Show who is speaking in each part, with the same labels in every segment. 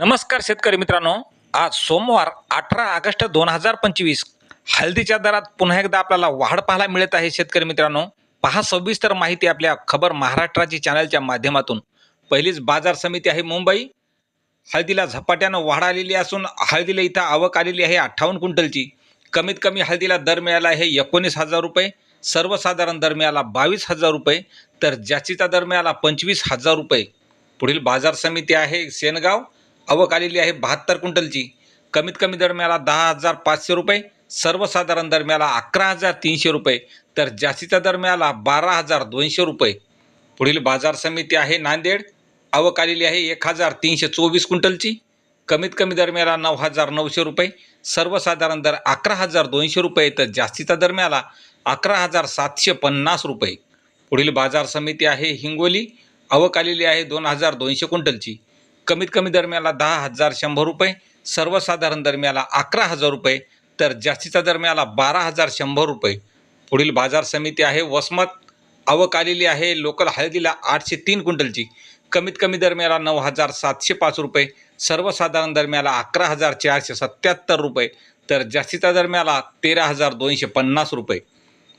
Speaker 1: नमस्कार शेतकरी मित्रांनो. आज सोमवार अठरा ऑगस्ट दोन हजार पंचवीस. हळदीच्या दरात पुन्हा एकदा आपल्याला वाढ पाहायला मिळत आहे शेतकरी मित्रांनो. पहा सविस्तर माहिती आपल्या खबर महाराष्ट्राची चॅनलच्या माध्यमातून. पहिलीच बाजार समिती आहे मुंबई. हळदीला झपाट्यानं वाढ आलेली असून हळदीला इथं आवक आलेली आहे अठ्ठावन्न क्विंटलची. कमीत कमी हळदीला दर मिळाला आहे एकोणीस हजार रुपये. सर्वसाधारण दर मिळाला बावीस हजार रुपये. तर जास्तीचा दर मिळाला पंचवीस हजार रुपये. पुढील बाजार समिती आहे सेनगाव आवक आलेली आहे बहात्तर क्विंटलची. कमीत कमी दरम्याला दहा हजार पाचशे रुपये सर्वसाधारण दरम्याला अकरा हजार तीनशे रुपये तर जास्तीचा दरम्याला बारा हजार दोनशे रुपये. पुढील बाजार समिती आहे नांदेड. आवक आलेली आहे एक हजार तीनशे चोवीस क्विंटलची. कमीत कमी दरम्याला नऊ हजार नऊशे रुपये सर्वसाधारण दर अकरा हजार दोनशे रुपये तर जास्तीचा दरम्याला अकरा हजार सातशे पन्नास रुपये. पुढील बाजार समिती आहे हिंगोली. आवक आलेली आहे दोन हजार दोनशे क्विंटलची. कमीत कमी दरम्याला दहा हजार शंभर रुपये सर्वसाधारण दरम्याला अकरा हजार रुपये तर जास्तीचा दरम्याला बारा हजार शंभर रुपये. पुढील बाजार समिती आहे वसमत आवक आलेली आहे लोकल हळदीला आठशे तीन क्विंटलची. कमीत कमी दरम्याला नऊ हजार सातशे पाच रुपये सर्वसाधारण दरम्याला अकरा हजार चारशे सत्याहत्तर रुपये तर जास्तीचा दरम्याला तेरा हजार दोनशे पन्नास रुपये.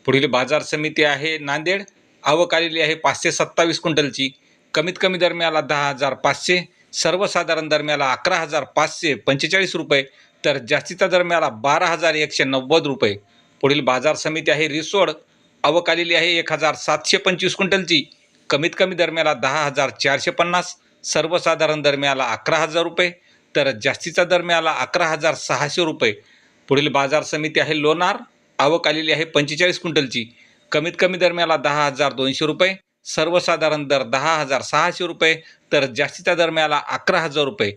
Speaker 1: पुढील बाजार समिती आहे नांदेड आवक आलेली आहे पाचशे सत्तावीस क्विंटलची. कमीत कमी दरम्याला दहा हजार पाचशे सर्वसाधारण दरम्याला अकरा हजार पाचशे पंचेचाळीस रुपये तर जास्तीचा दरम्याला बारा हजार एकशे नव्वद रुपये. पुढील बाजार समिती आहे रिसोड. आवक आलेली आहे एक हजार सातशे पंचवीस क्विंटलची. कमीत कमी दरम्याला दहा हजार चारशे पन्नास. सर्वसाधारण दरम्याला अकरा हजार रुपये तर जास्तीचा दरम्याला अकरा हजार सहाशे रुपये. पुढील बाजार समिती आहे लोणार. आवक आलेली आहे पंचेचाळीस क्विंटलची. कमीत कमी दरम्याला दहा हजार दोनशे रुपये सर्वसाधारण दर दहा हजार सहाशे रुपये तर जास्तीचा दर मिळाला अकरा हजार रुपये.